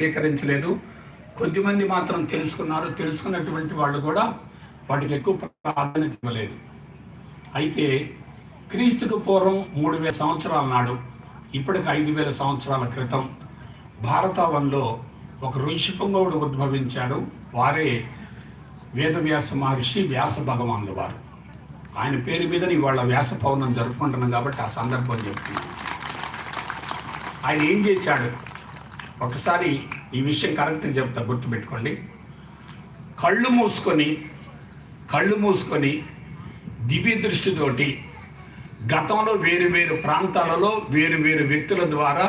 స్వీకరించలేదు. కొద్దిమంది మాత్రం తెలుసుకున్నారు. తెలుసుకున్నటువంటి వాళ్ళు కూడా వాటికి ఎక్కువ ప్రాధాన్యత ఇవ్వలేదు. అయితే క్రీస్తుకు పూర్వం మూడు వేల సంవత్సరాల నాడు ఇప్పటికి ఐదు వేల సంవత్సరాల క్రితం భారతావనంలో ఒక ఋషిపుంగవుడు ఉద్భవించాడు. వారే వేదవ్యాస మహర్షి వ్యాస భగవానులు వారు. ఆయన పేరు మీద ఇవాళ వ్యాస పౌర్ణం జరుపుకుంటున్నాం కాబట్టి ఆ సందర్భం చెప్తున్నాను. ఆయన ఏం చేశాడు? ఒకసారి ఈ విషయం కరెక్ట్గా చెప్తా గుర్తుపెట్టుకోండి. కళ్ళు మూసుకొని కళ్ళు మూసుకొని దివ్య దృష్టితోటి గతంలో వేరు వేరు ప్రాంతాలలో వేరు వేరు వ్యక్తుల ద్వారా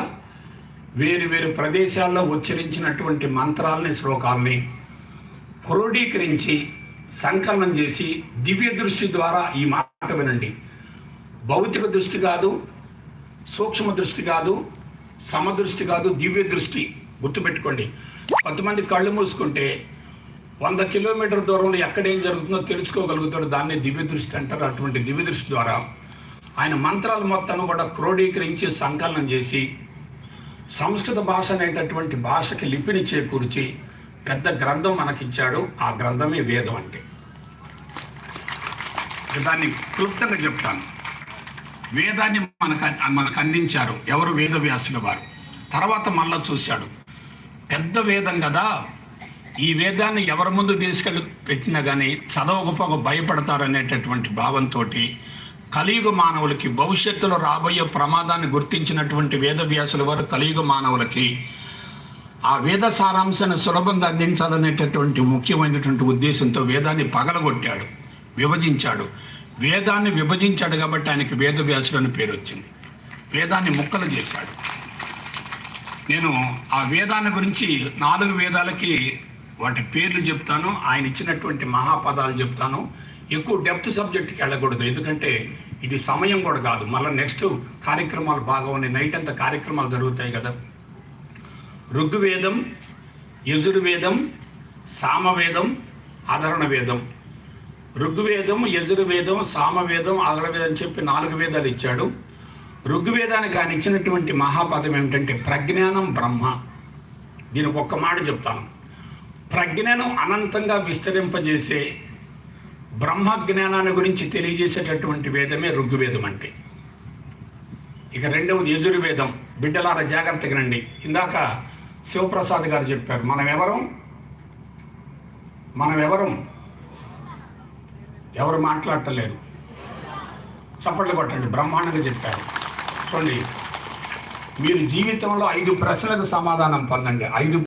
వేరు వేరు ప్రదేశాల్లో ఉచ్చరించినటువంటి మంత్రాలని శ్లోకాలని క్రోడీకరించి సంకలనం చేసి దివ్య దృష్టి ద్వారా ఈ మాట వినండి. భౌతిక దృష్టి కాదు సూక్ష్మ దృష్టి కాదు సమదృష్టి కాదు దివ్య దృష్టి గుర్తుపెట్టుకోండి. కొంతమంది కళ్ళు మూసుకుంటే వంద కిలోమీటర్ దూరంలో ఎక్కడ ఏం జరుగుతుందో తెలుసుకోగలుగుతాడు. దాన్ని దివ్య దృష్టి అంటారు. అటువంటి దివ్య దృష్టి ద్వారా ఆయన మంత్రాలు మొత్తం కూడా క్రోడీకరించి సంకలనం చేసి సంస్కృత భాష అనేటటువంటి భాషకి లిపిని చేకూర్చి పెద్ద గ్రంథం మనకిచ్చాడు. ఆ గ్రంథమే వేదం అంటే. దాన్ని క్లుప్తంగా చెప్తాను. వేదాన్ని మనకు మనకు అందించారు. ఎవరు? వేదవ్యాసుల వారు. తర్వాత మళ్ళా చూశాడు. పెద్ద వేదం కదా. ఈ వేదాన్ని ఎవరి ముందు తీసుకెళ్ళి పెట్టినా కానీ చదవకపోక భయపడతారనేటటువంటి భావంతో కలియుగ మానవులకి భవిష్యత్తులో రాబోయే ప్రమాదాన్ని గుర్తించినటువంటి వేదవ్యాసుల వారు కలియుగ మానవులకి ఆ వేద సారాంశాన్ని సులభంగా అందించాలనేటటువంటి ముఖ్యమైనటువంటి ఉద్దేశంతో వేదాన్ని పగలగొట్టాడు. విభజించాడు. వేదాన్ని విభజించాడు కాబట్టి ఆయనకి వేదవ్యాసుడు అని పేరు వచ్చింది. వేదాన్ని ముక్కలు చేశాడు. నేను ఆ వేదాన్ని గురించి నాలుగు వేదాలకి వాటి పేర్లు చెప్తాను ఆయన ఇచ్చినటువంటి మహాపదాలు చెప్తాను. ఎక్కువ డెప్త్ సబ్జెక్ట్కి వెళ్ళకూడదు ఎందుకంటే ఇది సమయం కూడా కాదు. మళ్ళీ నెక్స్ట్ కార్యక్రమాలు బాగా ఉన్నాయి నైట్ అంతా కార్యక్రమాలు జరుగుతాయి కదా. ఋగ్వేదం యజుర్వేదం సామవేదం ఆధరణ వేదం ఋగ్వేదం యజుర్వేదం సామవేదం ఆధరణ అని చెప్పి నాలుగు వేదాలు ఇచ్చాడు. ఋగ్వేదానికి ఆయన ఇచ్చినటువంటి మహాపదం ఏమిటంటే ప్రజ్ఞానం బ్రహ్మ. దీనికి ఒక్క మాట చెప్తాను. ప్రజ్ఞను అనంతంగా విస్తరింపజేసే బ్రహ్మ జ్ఞానాన్ని గురించి తెలియజేసేటటువంటి వేదమే ఋగ్వేదం అంటే. ఇక రెండవది యజుర్వేదం. బిడ్డలారా జాగ్రత్తగా రండి. ఇందాక శివప్రసాద్ గారు చెప్పారు మనం ఎవరం మనం ఎవరం ఎవరు మాట్లాడటలేరు చప్పట్లు కొట్టండి బ్రహ్మాండంగా చెప్పారు. చూడండి మీరు జీవితంలో ఐదు ప్రశ్నలకు సమాధానం పొందండి. ఐదు